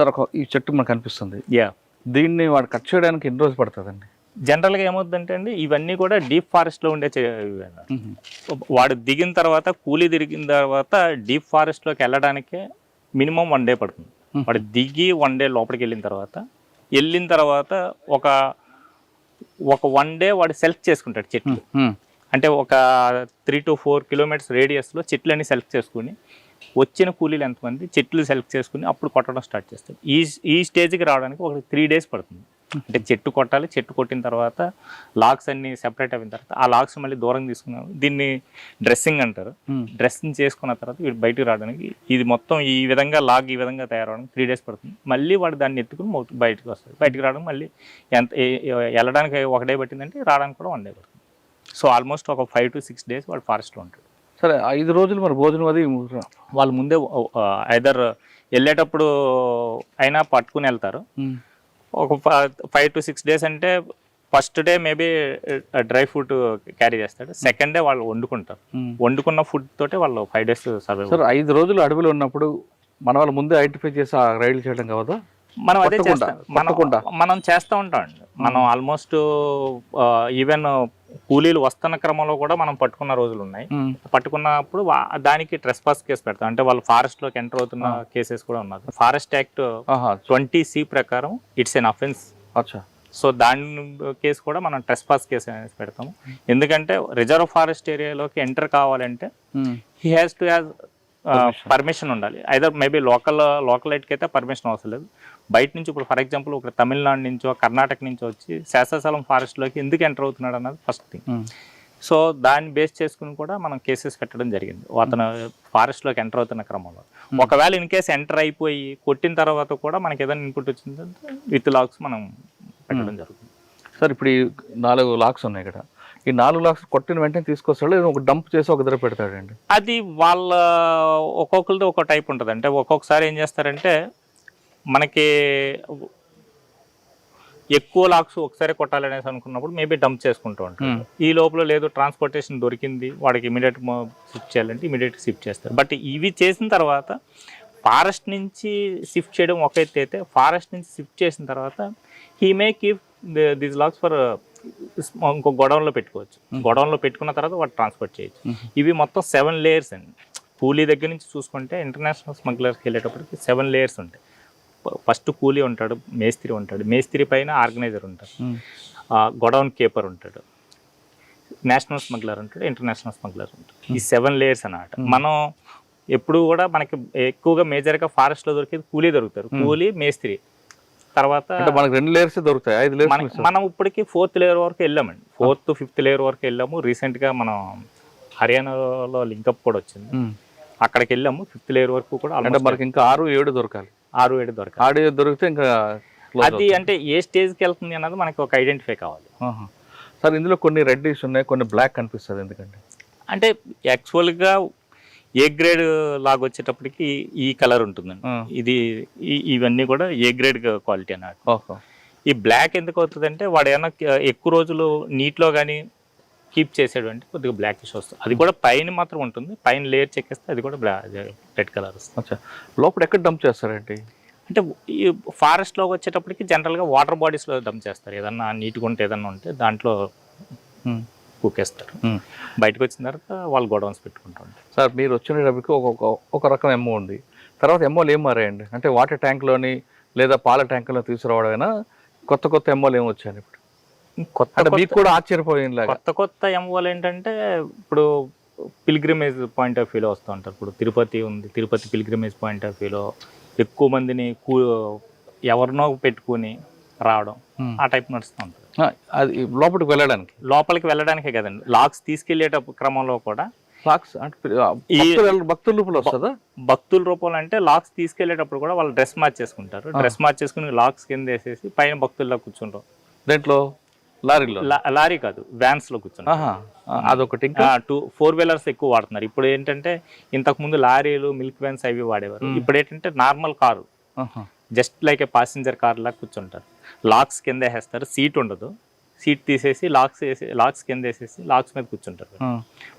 Sir ఒక ఈ చెట్టు మనకు కనిపిస్తుంది యా దీన్ని వాడు కట్ చేయడానికి ఎన్ని రోజులు పడుతుందండి జనరల్గా ఏమవుతుందంటే అండి ఇవన్నీ కూడా డీప్ ఫారెస్ట్లో ఉండే. వాడు దిగిన తర్వాత కూలీ దిగిన తర్వాత డీప్ ఫారెస్ట్లోకి వెళ్ళడానికే మినిమం వన్ డే పడుతుంది. వాడు దిగి వన్ డే లోపలికి వెళ్ళిన తర్వాత వెళ్ళిన తర్వాత ఒక ఒక వన్ డే వాడు సెలెక్ట్ చేసుకుంటాడు చెట్లు. అంటే ఒక త్రీ టు ఫోర్ కిలోమీటర్స్ రేడియస్లో చెట్లన్నీ సెలెక్ట్ చేసుకుని వచ్చిన కూలీలు ఎంతమంది? చెట్లు సెలెక్ట్ చేసుకుని అప్పుడు కొట్టడం స్టార్ట్ చేస్తారు. ఈ ఈ స్టేజ్కి రావడానికి ఒక త్రీ డేస్ పడుతుంది. అంటే చెట్టు కొట్టాలి చెట్టు కొట్టిన తర్వాత లాక్స్ అన్ని సెపరేట్ అయిన తర్వాత ఆ లాక్స్ మళ్ళీ దూరం తీసుకున్నాం. దీన్ని డ్రెస్సింగ్ అంటారు. డ్రెస్సింగ్ చేసుకున్న తర్వాత వీడు బయటికి రావడానికి ఇది మొత్తం ఈ విధంగా లాగ్ ఈ విధంగా తయారవడానికి త్రీ డేస్ పడుతుంది. మళ్ళీ వాడు దాన్ని ఎత్తుకుని బయటకు వస్తాడు. బయటికి రావడానికి మళ్ళీ ఎంత వెళ్ళడానికి ఒక డే పట్టిందంటే రావడానికి కూడా వన్ డే పడుతుంది. సో ఆల్మోస్ట్ ఒక ఫైవ్ టు సిక్స్ డేస్ వాడు ఫారెస్ట్లో ఉంటాడు. సరే ఐదు రోజులు మరి భోజనం అది వాళ్ళు ముందే ఐదర్ వెళ్ళేటప్పుడు అయినా పట్టుకుని వెళ్తారు. ఒక ఫైవ్ టు సిక్స్ డేస్ అంటే first day maybe dry fruit carry చేస్తాడు. సెకండ్ డే వాళ్ళు వండుకుంటారు. వండుకున్న ఫుడ్ తోటే వాళ్ళు ఫైవ్ డేస్ సర్వైవ్ సార్ ఐదు రోజులు అడవిలో ఉన్నప్పుడు మన వాళ్ళు ముందే ఐడెంటిఫై చేసి ఆ రైలు చేయడం కావదా మనం అదే చేస్తాం. మనం కొట్టకుండా. మనం చేస్తూ ఉంటాం అండి. మనం ఆల్మోస్ట్ ఈవెన్ కూలీలు వస్తున్న క్రమంలో కూడా మనం పట్టుకున్న రోజులు ఉన్నాయి. పట్టుకున్నప్పుడు దానికి ట్రెస్ పాస్ కేసు పెడతాం. అంటే వాళ్ళు ఫారెస్ట్లోకి ఎంటర్ అవుతున్న కేసెస్ కూడా ఉన్నారు ఫారెస్ట్ యాక్ట్ ట్వంటీ సి ప్రకారం ఇట్స్ ఎన్ అఫెన్స్ సో దాని కేసు కూడా మనం ట్రెస్ పాస్ కేసు అనేది పెడతాము ఎందుకంటే రిజర్వ్ ఫారెస్ట్ ఏరియాలోకి ఎంటర్ కావాలంటే. He has to has. Permission ఉండాలి. ఐదర్ మేబీ లోకల్ లోకల్ ఎయిట్కి అయితే పర్మిషన్ అవసరం లేదు. బయట నుంచి ఇప్పుడు ఫర్ ఎగ్జాంపుల్ ఒక తమిళనాడు నుంచో కర్ణాటక నుంచో వచ్చి శాసనసలం ఫారెస్ట్లోకి ఎందుకు ఎంటర్ అవుతున్నాడు అన్నది ఫస్ట్ థింగ్. సో దాన్ని బేస్ చేసుకుని కూడా మనం కేసెస్ పెట్టడం జరిగింది. అతను ఫారెస్ట్లోకి ఎంటర్ అవుతున్న క్రమంలో. ఒకవేళ ఇన్ కేసు ఎంటర్ అయిపోయి కొట్టిన తర్వాత కూడా మనకి ఏదైనా ఇన్పుట్ వచ్చిందంటే విత్ లాక్స్ మనం పెట్టడం జరుగుతుంది. సార్ ఇప్పుడు ఈ నాలుగు లాక్స్ ఉన్నాయి ఇక్కడ. ఈ నాలుగు లాక్స్ కొట్టిన వెంటనే తీసుకొస్తాడు? ఒక డంప్ చేసి ఒక దగ్గర పెడతాడండి? అది వాళ్ళ ఒక్కొక్కరిది ఒక్కో టైప్ ఉంటుంది. అంటే ఒక్కొక్కసారి ఏం చేస్తారంటే మనకి ఎక్కువ లాక్స్ ఒకసారి కొట్టాలనేసి అనుకున్నప్పుడు మేబీ డంప్ చేసుకుంటూ ఉంటారు. మ్మ్. ఈ లోపల లేదు ట్రాన్స్పోర్టేషన్ దొరికింది వాడికి ఇమీడియట్ షిఫ్ట్ చేయాలంటే ఇమీడియట్ షిఫ్ట్ చేస్తారు. బట్ ఇవి చేసిన తర్వాత ఫారెస్ట్ నుంచి షిఫ్ట్ చేయడం ఒక ఎత్తు అయితే ఫారెస్ట్ నుంచి షిఫ్ట్ చేసిన తర్వాత he may keep this logs for ఇంకో గొడవన్లో పెట్టుకోవచ్చు. గొడవన్లో పెట్టుకున్న తర్వాత వాడు ట్రాన్స్పోర్ట్ చేయొచ్చు. మ్మ్. ఇవి మొత్తం సెవెన్ లేయర్స్ అండి. కూలీ దగ్గర నుంచి చూసుకుంటే ఇంటర్నేషనల్ స్మగ్లర్స్కి వెళ్ళేటప్పటికి సెవెన్ లేయర్స్ ఉంటాయి. ఫస్ట్ కూలీ ఉంటాడు మేస్త్రి ఉంటాడు. మేస్త్రి పైన ఆర్గనైజర్ ఉంటాడు. మ్మ్. గొడౌన్ కేపర్ ఉంటాడు. నేషనల్ స్మగ్లర్ ఉంటాడు ఇంటర్నేషనల్ స్మగ్లర్ ఉంటాడు. ఈ సెవెన్ లేయర్స్ అన్నమాట. మనం ఎప్పుడు కూడా మనకి ఎక్కువగా మేజర్గా ఫారెస్ట్లో దొరికేది కూలీ దొరుకుతారు. కూలీ మేస్త్రి. తర్వాత మనకు రెండు లేయర్స్ దొరుకుతాయి ఐదు మన- లేయర్స్ మనం ఇప్పటికి ఫోర్త్ లేయర్ వరకు వెళ్ళామండి. ఫోర్త్ ఫిఫ్త్ లేయర్ వరకు వెళ్ళాము. రీసెంట్గా మనం హర్యానాలో లింకప్ కూడా వచ్చింది. అక్కడికి వెళ్ళాము. ఫిఫ్త్ లేయర్ వరకు కూడా అంటే almost మనకి ఇంకా ఆరు ఏడు దొరకాలి. ఆరు ఏడు దొరకాలి. ఆడు ఏడు దొరికితే ఇంకా అది అంటే ఏ స్టేజ్కి వెళ్తుంది అన్నది మనకి ఒక ఐడెంటిఫై కావాలి. సార్ ఇందులో కొన్ని రెడ్డిష్ ఉన్నాయి కొన్ని బ్లాక్ కనిపిస్తుంది ఎందుకంటే? అంటే యాక్చువల్గా ఏ గ్రేడ్ లాగా వచ్చేటప్పటికి ఈ కలర్ ఉంటుందండి. ఇది ఇవన్నీ కూడా ఏ గ్రేడ్ క్వాలిటీ అన్నమాట ఓహో. ఈ బ్లాక్ ఎందుకు అవుతుందంటే వాడు ఏమన్నా ఎక్కువ రోజులు నీటిలో కానీ కీప్ చేసాడు అంటే కొద్దిగా బ్లాక్ వస్తుంది. అది కూడా పైన మాత్రం ఉంటుంది. పైన లేయర్ చెక్కేస్తే అది కూడా బ్లా రెడ్ కలర్ వస్తుంది. లోపల ఎక్కడ డంప్ చేస్తారండి? అంటే ఈ ఫారెస్ట్లోకి వచ్చేటప్పటికి జనరల్గా వాటర్ బాడీస్లో డంప్ చేస్తారు. ఏదన్నా నీట్గా ఉంటే ఏదన్నా ఉంటే దాంట్లో మ్మ్. కుక్కేస్తారు మ్మ్. బయటకు వచ్చిన తర్వాత వాళ్ళు గోడౌన్స్ పెట్టుకుంటూ ఉంటారు. సార్ మీరు వచ్చినప్పటికి ఒక ఒక- ఒక రకం ఎమ్మో ఉంది. తర్వాత ఎమ్మోలు ఏం మారాయండి? అంటే వాటర్ ట్యాంక్లోని లేదా పాల ట్యాంకులో తీసుకురావడమైనా? కొత్త కొత్త ఎమ్మోలు ఏం వచ్చాయండి ఇప్పుడు? కొత్త మీకు కూడా ఆశ్చర్యపోయేలాగా. కొత్త కొత్త ఎంఓలు ఏంటంటే ఇప్పుడు పిల్గ్రిమేజ్ పాయింట్ ఆఫ్ వ్యూలో వస్తూ ఉంటారు. ఇప్పుడు తిరుపతి ఉంది తిరుపతి పిల్గ్రిమేజ్ పాయింట్ ఆఫ్ వ్యూలో ఎక్కువ మందిని కూ ఎవరినో పెట్టుకుని రావడం. ఆ టైప్ నడుస్తూ ఉంటుంది. ఆ, అది లోపలికి వెళ్ళడానికి? లోపలికి వెళ్ళడానికే కదండి. లాక్స్ తీసుకెళ్ళేటప్పుడు క్రమంలో కూడా లాక్స్ భక్తులు లోపల వస్తుందా? భక్తుల రూపంలో అంటే లాక్స్ తీసుకెళ్ళేటప్పుడు కూడా వాళ్ళు డ్రెస్ మార్చేసుకుంటారు. డ్రెస్ మార్చేసుకుని లాక్స్ కింద వేసేసి పైన భక్తుల్లో కూర్చుంటారు. దేంట్లో? లారీలో? లా- లారీ కాదు వ్యాన్స్లో ఆ, అదొకటి. టూ ఫోర్ వీలర్స్ ఎక్కువ వాడుతున్నారు. ఇప్పుడు ఏంటంటే ఇంతకు ముందు లారీలు మిల్క్ వ్యాన్స్ అవి వాడేవారు. ఇప్పుడు ఏంటంటే normal car. Just like a passenger car లాగా కూర్చుంటారు. లాక్స్ కింద వేసేస్తారు సీట్ ఉండదు. సీట్ తీసేసి లాక్స్ వేసి లాక్స్ కింద వేసేసి లాక్స్ మీద కూర్చుంటారు.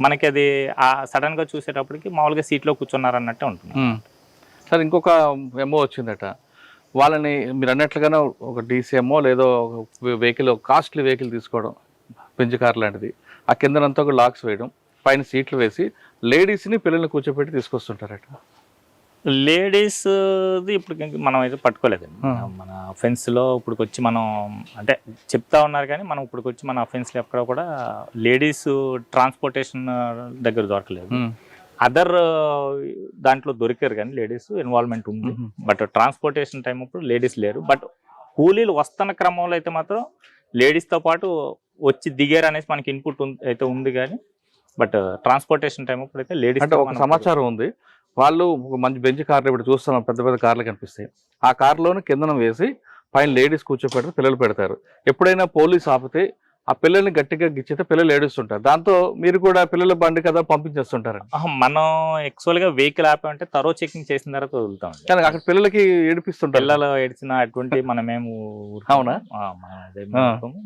మనకి అది ఆ సడన్గా చూసేటప్పటికి మామూలుగా సీట్లో కూర్చున్నారు అన్నట్టే ఉంటుంది. సార్ ఇంకొక ఎమ్మో వచ్చిందట. వాళ్ళని మీరు అన్నట్లుగానే ఒక డీసీఎంఓ లేదో వెహికల్ కాస్ట్లీ వెహికల్ తీసుకోవడం బెంచ్ కార్ లాంటిది ఆ కిందనంతా ఒక లాక్స్ వేయడం పైన సీట్లు వేసి లేడీస్ని పిల్లల్ని కూర్చోబెట్టి తీసుకొస్తుంటారట లేడీస్ ఇప్పుడు మనం అయితే పట్టుకోలేదండి. మన offence లో ఇప్పుడు వచ్చి మనం అంటే చెప్తా ఉన్నారు కానీ మనం ఇప్పుడు వచ్చి మన offence లో ఎక్కడ కూడా లేడీస్ ట్రాన్స్పోర్టేషన్ దగ్గర దొరకలేదు. అదర్ దాంట్లో దొరికారు కానీ లేడీస్ ఇన్వాల్వ్మెంట్ ఉంది. బట్ ట్రాన్స్పోర్టేషన్ టైం అప్పుడు లేడీస్ లేరు. బట్ కూలీలు వస్తున్న క్రమంలో అయితే మాత్రం ladies తో పాటు వచ్చి దిగారు అనేసి మనకి ఇన్పుట్ అయితే ఉంది కానీ బట్ ట్రాన్స్పోర్టేషన్ టైం అప్పుడు అయితే లేడీస్ అంటే ఒక సమాచారం ఉంది. వాళ్ళు మంచి బెంచ్ కార్లు ఇప్పుడు చూస్తున్నాం పెద్ద పెద్ద కార్లు కనిపిస్తాయి. ఆ కార్లోనే కిందన వేసి పైన లేడీస్ కూర్చోపెడితే పిల్లలు పెడతారు. ఎప్పుడైనా పోలీస్ ఆపితే ఆ పిల్లల్ని గట్టిగా గిచ్చితే పిల్లలు ఏడుస్తుంటారు దాంతో మీరు కూడా పిల్లల బండి కదా పంపించేస్తుంటారు మనం యాక్చువల్గా వెహికల్ ఆపామంటే తరో చెకింగ్ చేసిన తర్వాత వదులుతాం కానీ అక్కడ పిల్లలకి ఏడిపిస్తుంటారు పిల్లలు ఏడ్చిన అటువంటి మనమేము. అవునా?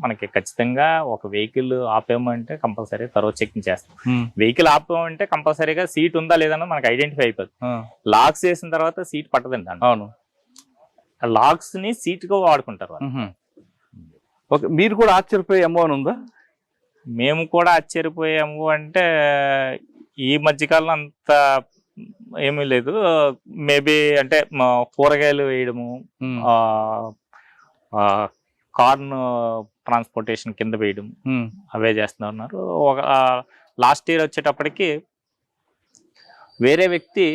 మనకి ఖచ్చితంగా ఒక వెహికల్ ఆపామంటే కంపల్సరీ తరో చెకింగ్ చేస్తాం. వెహికల్ ఆపామంటే కంపల్సరీగా సీట్ ఉందా లేదన్నది మనకి ఐడెంటిఫై అయిపోతుంది లాక్స్ చేసిన తర్వాత సీట్ పట్టదండి. అవును ఆ లాక్స్ని సీట్గా వాడుకుంటారు. ఓకే మీరు కూడా ఆశ్చర్యపోయే అమ్మో అని ఉందా మేము కూడా ఆశ్చర్యపోయాము అంటే ఈ మధ్యకాలంలో అంత ఏమీ లేదు మేబీ అంటే కూరగాయలు వేయడము. కార్న్ ట్రాన్స్పోర్టేషన్ కింద వేయడం ఉమ్. అవే చేస్తూ ఉన్నారు ఒక లాస్ట్ ఇయర్ వచ్చేటప్పటికి వేరే వ్యక్తి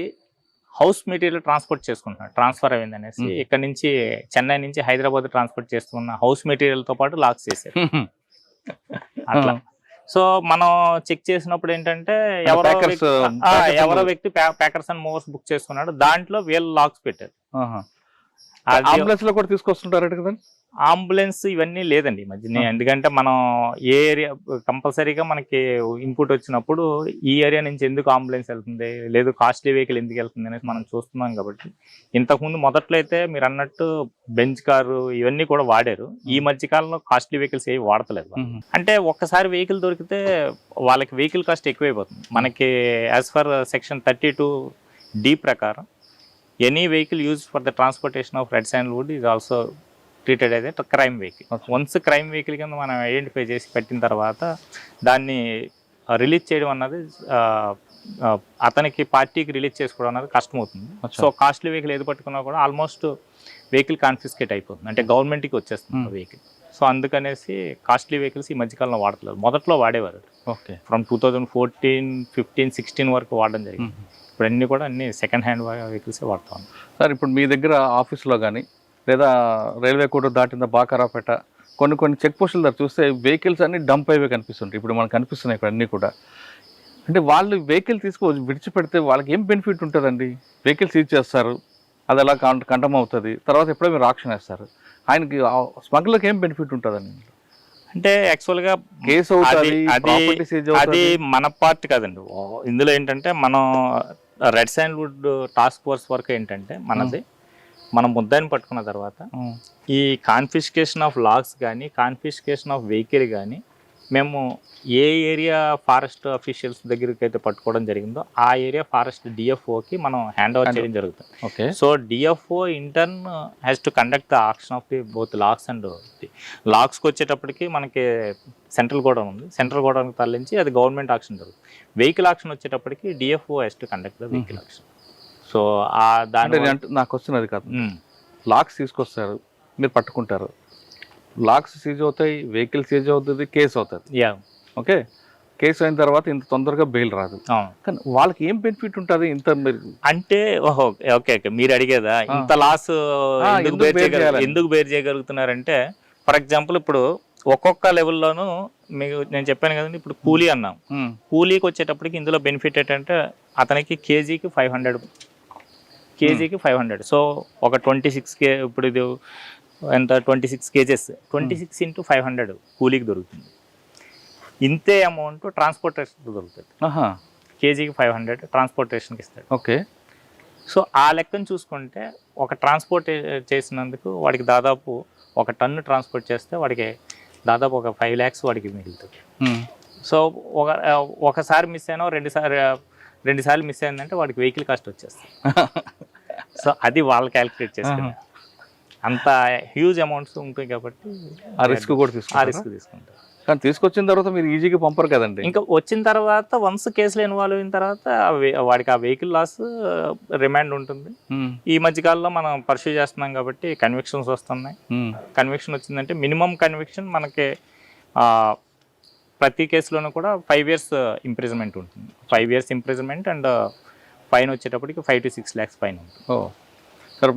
హౌస్ మెటీరియల్ ట్రాన్స్పోర్ట్ చేసుకుంటున్నాడు. ట్రాన్స్ఫర్ అయింది అనేసి. ఇక్కడ నుంచి చెన్నై నుంచి హైదరాబాద్ ట్రాన్స్పోర్ట్ చేస్తున్న హౌస్ మెటీరియల్తో పాటు లాక్స్ చేశారు. అట్లా. సో మనం చెక్ చేసినప్పుడు ఏంటంటే ఎవరో ఎవరో. వ్యక్తి ప్యాకర్స్ అండ్ మూవర్స్ బుక్ చేసుకున్నాడు. దాంట్లో వీళ్ళు లాక్స్ పెట్టారు. అంబులెన్స్లో కూడా తీసుకొస్తుంటారట కదండి అంబులెన్స్ ఇవన్నీ లేదండి మధ్య. ఎందుకంటే మనం ఏ ఏరియా కంపల్సరీగా మనకి ఇన్పుట్ వచ్చినప్పుడు ఈ ఏరియా నుంచి ఎందుకు అంబులెన్స్ వెళ్తుంది లేదు కాస్ట్లీ వెహికల్ ఎందుకు వెళ్తుంది అనేది మనం చూస్తున్నాం కాబట్టి. ఇంతకుముందు మొదట్లో అయితే మీరు అన్నట్టు బెంచ్ కారు ఇవన్నీ కూడా వాడారు. ఈ మధ్య కాలంలో కాస్ట్లీ వెహికల్స్ ఏవి వాడతలేదు. అంటే ఒక్కసారి వెహికల్ దొరికితే వాళ్ళకి వెహికల్ కాస్ట్ ఎక్కువైపోతుంది. మనకి as per section thirty two D ప్రకారం any vehicle use for the transportation of red sand wood is also treated అయితే crime vehicle. Once crime vehicle కింద మనం ఐడెంటిఫై చేసి పెట్టిన తర్వాత దాన్ని రిలీజ్ చేయడం అన్నది అతనికి పార్టీకి రిలీజ్ చేసుకోవడం అన్నది కష్టం అవుతుంది. సో కాస్ట్లీ వెహికల్ ఏది పట్టుకున్నా కూడా ఆల్మోస్ట్ వెహికల్ కాన్ఫిస్కేట్ అయిపోతుంది అంటే గవర్నమెంట్కి వచ్చేస్తుంది Hmm. వెహికల్ సో అందుకనేసి కాస్ట్లీ వెహికల్స్ ఈ మధ్యకాలంలో వాడట్లేదు మొదట్లో వాడేవారు okay from two thousand fourteen fifteen sixteen వరకు వాడడం జరిగింది ఉహుం. ఇప్పుడు అన్ని కూడా అన్ని సెకండ్ హ్యాండ్ వెహికల్స్ వాడతాం సార్ ఇప్పుడు మీ దగ్గర ఆఫీస్లో కానీ లేదా రైల్వే కోట దాటిన బాకారాపేట కొన్ని కొన్ని చెక్ పోస్టుల దగ్గర చూస్తే వెహికల్స్ అన్ని డంప్ అయిపోయి కనిపిస్తుంటాయి. ఇప్పుడు మనకు కనిపిస్తున్నాయి ఇక్కడ అన్నీ కూడా. అంటే వాళ్ళు వెహికల్ తీసుకో విడిచిపెడితే వాళ్ళకి ఏం బెనిఫిట్ ఉంటుందండి? వెహికల్ సీజ్ చేస్తారు. అది అలా కంట కంఠం అవుతుంది? తర్వాత ఎప్పుడో మీరు ఆక్షన్ వేస్తారు. ఆయనకి స్మగ్లర్కి ఏం బెనిఫిట్ ఉంటుందండి? అంటే యాక్చువల్గా కేసు అవుతుంది అది- అది- మన పార్ట్ కాదండి. ఇందులో ఏంటంటే మనం red sand wood task force work ఏంటంటే మనది మనం ముద్దాయిని పట్టుకున్న తర్వాత. ఈ కాన్ఫిస్కేషన్ ఆఫ్ లాగ్స్ కానీ కాన్ఫిస్కేషన్ ఆఫ్ వెహికల్ కానీ మేము ఏ ఏరియా ఫారెస్ట్ అఫీషియల్స్ దగ్గరికి అయితే పట్టుకోవడం జరిగిందో ఆ ఏరియా ఫారెస్ట్ డిఎఫ్ఓకి మనం హ్యాండ్ ఓవర్ చేయడం జరుగుతుంది. Okay so DFO intern has to conduct the auction of the both logs and లాక్స్కి వచ్చేటప్పటికి మనకి సెంట్రల్ గోడౌన్ ఉంది. సెంట్రల్ గోడౌన్కి తరలించి అది గవర్నమెంట్ ఆక్షన్ జరుగుతుంది. వెహికల్ ఆక్షన్ వచ్చేటప్పటికి DFO has to conduct the vehicle auction so ఆ దాని అంటు- నాకు వస్తున్నది కాదు. లాక్స్ తీసుకొస్తారు. మీరు పట్టుకుంటారు. లాక్స్ సీజ్ అవుతాయి వెహికల్ సీజ్ అవుతుంది కేసు అవుతుంది. యా. ఓకే? కేసు అయిన తర్వాత ఇంత తొందరగా బెయిల్ రాదు. కానీ వాళ్ళకి ఏం బెనిఫిట్ ఉంటుంది ఇంత మీరు అంటే ఓహో ఓకే ఓకే మీరు అడిగేదా? ఇంత లాస్ ఎందుకు బేర్ చేయగల? ఎందుకు బేర్ చేయగలుగుతున్నారంటే ఫర్ ఎగ్జాంపుల్ ఇప్పుడు ఒక్కొక్క లెవెల్లోనూ మీకు నేను చెప్పాను కదండి ఇప్పుడు కూలీ అన్నాం. కూలీకి వచ్చేటప్పటికి ఇందులో బెనిఫిట్ ఏంటంటే అతనికి కేజీకి ఫైవ్ హండ్రెడ్ కేజీకి ఫైవ్ హండ్రెడ్ సో ఒక ట్వంటీ సిక్స్ కే ఇప్పుడు ఇది ఎంత? Twenty six KGs. Twenty six into five hundred కూలీకి దొరుకుతుంది. ఇంతే అమౌంట్ ట్రాన్స్పోర్టేషన్ దొరుకుతుంది. కేజీకి ఫైవ్ హండ్రెడ్ ట్రాన్స్పోర్టేషన్కి ఇస్తాడు. ఓకే. సో ఆ లెక్కను చూసుకుంటే ఒక ట్రాన్స్పోర్ట్ చేసినందుకు వాడికి దాదాపు ఒక టన్ను ట్రాన్స్పోర్ట్ చేస్తే వాడికి దాదాపు ఒక ఫైవ్ ల్యాక్స్ వాడికి మిగులుతుంది. ఉమ్, సో ఒక ఒకసారి మిస్ అయినా రెండు సారి రెండు సార్లు మిస్ అయిందంటే వాడికి వెహికల్ కాస్ట్ వచ్చేస్తుంది. సో అది వాళ్ళు క్యాలిక్యులేట్ చేసుకున్నారు అంత హ్యూజ్ అమౌంట్స్ ఉంటాయి కాబట్టి ఆ రిస్క్ కూడా ఆ తీసుకుంటారు రిస్క్ తీసుకుంటారు. కానీ తీసుకొచ్చిన తర్వాత మీరు ఈజీగా పంపరు కదండి. ఇంకా వచ్చిన తర్వాత వన్స్ కేసులో ఇన్వాల్వ్ అయిన తర్వాత ఆ వాడికి ఆ వెహికల్ లాస్ రిమాండ్ ఉంటుంది. ఈ మధ్యకాలంలో మనం పర్సూ చేస్తున్నాం కాబట్టి కన్విక్షన్స్ వస్తున్నాయి. కన్విక్షన్ వచ్చిందంటే మినిమం కన్విక్షన్ మనకి ఆ, ప్రతి కేసులోనూ కూడా ఫైవ్ ఇయర్స్ ఇంప్రిజన్మెంట్ ఉంటుంది. ఫైవ్ ఇయర్స్ ఇంప్రిజన్మెంట్ అండ్ పైన వచ్చేటప్పటికి ఫైవ్ టు సిక్స్ ల్యాక్స్ పైన ఉంటుంది.